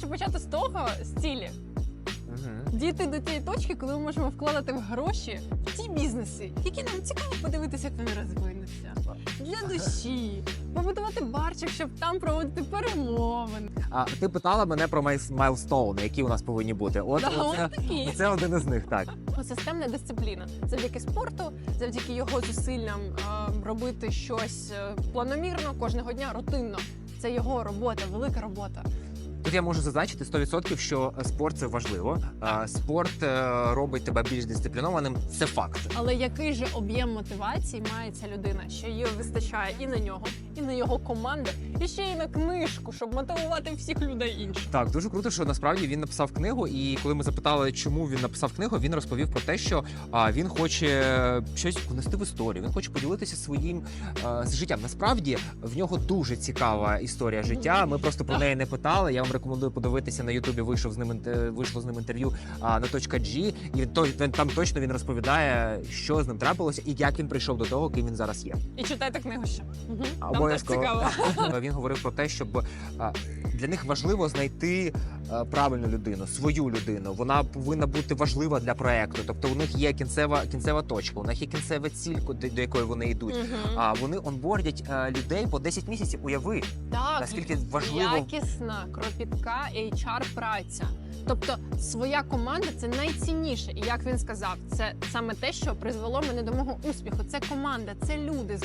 хочу почати з того, з цілі. Угу. Дійти до тієї точки, коли ми можемо вкладати в гроші в ті бізнеси, які нам цікаво подивитися, як вони розвинуться. Для душі, побудувати барчик, щоб там проводити перемовини. А ти питала мене про майлстоуни, які у нас повинні бути. От Да, оце, такі. це один із них, так. Системна дисципліна завдяки спорту, завдяки його зусиллям робити щось е, планомірно кожного дня, рутинно. Це його робота, велика робота. Тут я можу зазначити 100%, що е, спорт це важливо. Спорт е, робить тебе більш дисциплінованим. Це факт. Але який же об'єм мотивації має ця людина, що її вистачає і на нього, і на його команду, і ще й на книжку, щоб мотивувати всіх людей інших. Так, дуже круто, що насправді він написав книгу. І коли ми запитали, чому він написав книгу, він розповів про те, що він хоче щось внести в історію. Він хоче поділитися своїм життям. Насправді в нього дуже цікава історія життя. Ми просто про неї не питали. Я вам рекомендую подивитися на Ютубі. Вийшов з ним вийшло з ним інтерв'ю на точка G, і то він там точно він розповідає, що з ним трапилося і як він прийшов до того, ким він зараз є. І читайте книгу ще. Угу. Там цікаво. Він говорив про те, щоб для них важливо знайти правильну людину, свою людину. Вона повинна бути важлива для проекту. Тобто у них є кінцева кінцева точка, у них є кінцева ціль, до якої вони йдуть. Мгм. А вони онбордять а, людей по 10 місяців. Уяви, Так, наскільки важливо якісна, кропітка HR праця. Тобто своя команда це найцінніше. І як він сказав, це саме те, що призвело мене до мого успіху. Це команда, це люди.